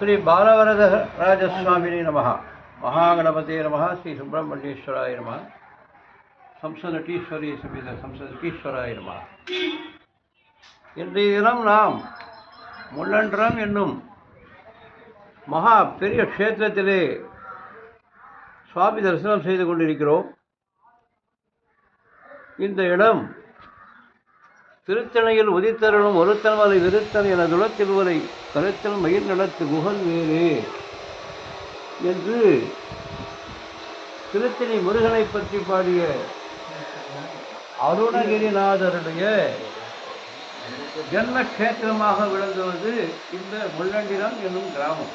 ஸ்ரீ பாலவரத ராஜசுவாமினி நம மகாகணபதே நம ஸ்ரீ சுப்பிரமணியேஸ்வராய நம சம்சநட்டீஸ்வரி சமேத சம்சநட்டீஸ்வராய நம இன்றைய தினம் நாம் முள்ளன்றம் என்னும் மகா பெரிய க்ஷேத்திரத்திலே சுவாமி தரிசனம் செய்து கொண்டிருக்கிறோம். இந்த இடம் திருத்தணையில் உதித்தருளும் ஒருத்தன்மலை விருத்தன் என துளத்திருவரை கருத்தல் மயிர் நடத்து குகன் வேறு என்று திருத்தணி முருகனை பற்றி பாடிய அருணகிரிநாதருடைய ஜென்ம கஷேத்திரமாக விளங்குவது இந்த முள்ளண்டினம் என்னும் கிராமம்.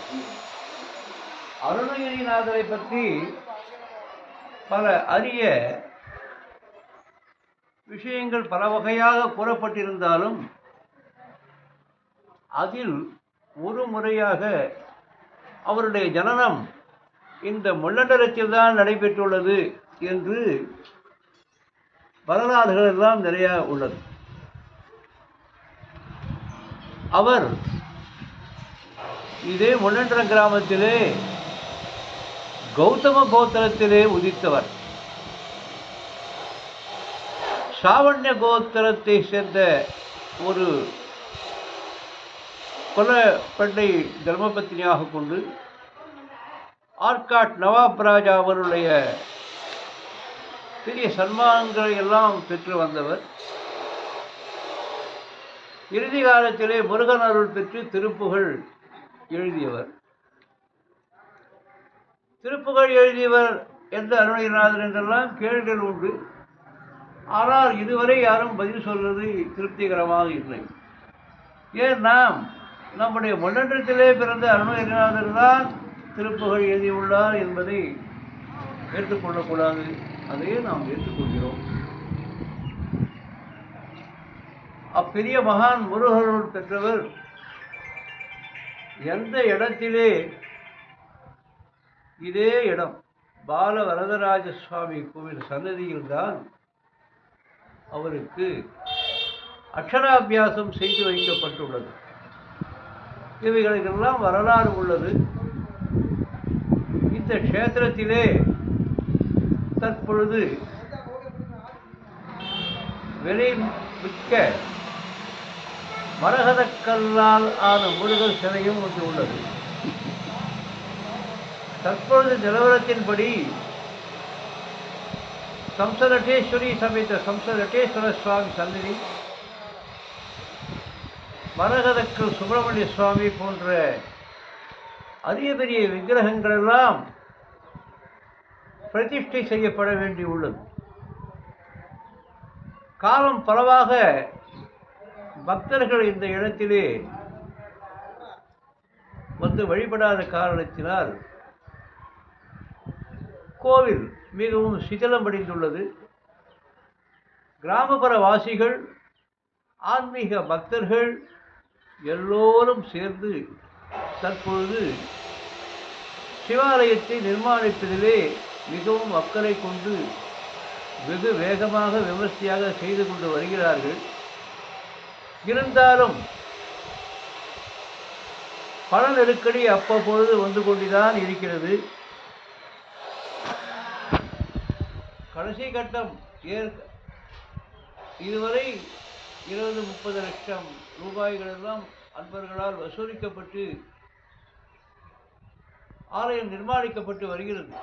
அருணகிரிநாதரை பற்றி பல அரிய விஷயங்கள் பல வகையாக கூறப்பட்டிருந்தாலும் அதில் ஒரு முறையாக அவருடைய ஜனனம் இந்த முள்ளண்டரத்தில் தான் நடைபெற்றுள்ளது என்று வரலாறுகள் எல்லாம் நிறைய உள்ளது. அவர் இதே முள்ளண்டரம் கிராமத்திலே கௌதம கோத்திரத்திலே உதித்தவர். சாவண்ய கோத்திரத்தை சேர்ந்த ஒரு கொல பெண்ணை தர்மபத்தினியாக கொண்டு ஆர்காட் நவாப் ராஜா அவருடைய பெரிய சன்மானங்களை எல்லாம் பெற்று வந்தவர். இறுதி காலத்திலே முருகன் அருள் பெற்று திருப்புகழ் எழுதியவர். திருப்புகழ் எழுதியவர் எந்த அருணகிரிநாதர் என்றெல்லாம் கேள்விகள் உண்டு. ஆனால் இதுவரை யாரும் பதில் சொல்வது திருப்திகரமாக இல்லை. ஏன் நாம் நம்முடைய முன்னேற்றத்திலே பிறந்த அருணகிரிநாதர் தான் திருப்புகழ் எழுதியுள்ளார் என்பதை ஏற்றுக்கொள்ளக்கூடாது. அதையே நாம் ஏற்றுக்கொள்கிறோம். அப்பெரிய மகான் முருகருள் பெற்றவர் எந்த இடத்திலே? இதே இடம். பாலவரதராஜ சுவாமி கோவில் சன்னதியில்தான் அவருக்கு அக்ஷராபியாசம் செய்து வைக்கப்பட்டுள்ளது. இவைகளுக்கெல்லாம் வரலாறு உள்ளது. இந்த க்ஷேத்திரத்திலே தற்பொழுது விலை மிக்க மரகதக்கல்லால் ஆன முருகர் சிலையும் ஒன்று உள்ளது. தற்பொழுது நிலவரத்தின்படி சம்சரட்டேஸ்வரி சமேத சம்சரட்டேஸ்வர சுவாமி சந்ததி மரகதக்கு சுப்பிரமணிய சுவாமி போன்ற அரிய பெரிய விக்கிரகங்கள் எல்லாம் பிரதிஷ்டை செய்யப்பட வேண்டியுள்ளது காலம் பலவாக பக்தர்கள் இந்த இடத்திலே வந்து வழிபடாத காரணத்தினால் கோவில் மிகவும் சிதிலமடைந்துள்ளது கிராமப்புற வாசிகள் ஆன்மீக பக்தர்கள் எல்லோரும் சேர்ந்து தற்பொழுது சிவாலயத்தை நிர்மாணிப்பதிலே மிகவும் அக்கறை கொண்டு வெகு வேகமாக விமர்சையாக செய்து கொண்டு வருகிறார்கள். இருந்தாலும் பண நெருக்கடி அப்பப்பொழுது வந்து கொண்டுதான் இருக்கிறது. கடைசி கட்டம் ஏற் இதுவரை இருபது முப்பது லட்சம் ரூபாய்கள் எல்லாம் அன்பர்களால் வசூலிக்கப்பட்டு ஆலயம் நிர்மாணிக்கப்பட்டு வருகிறது.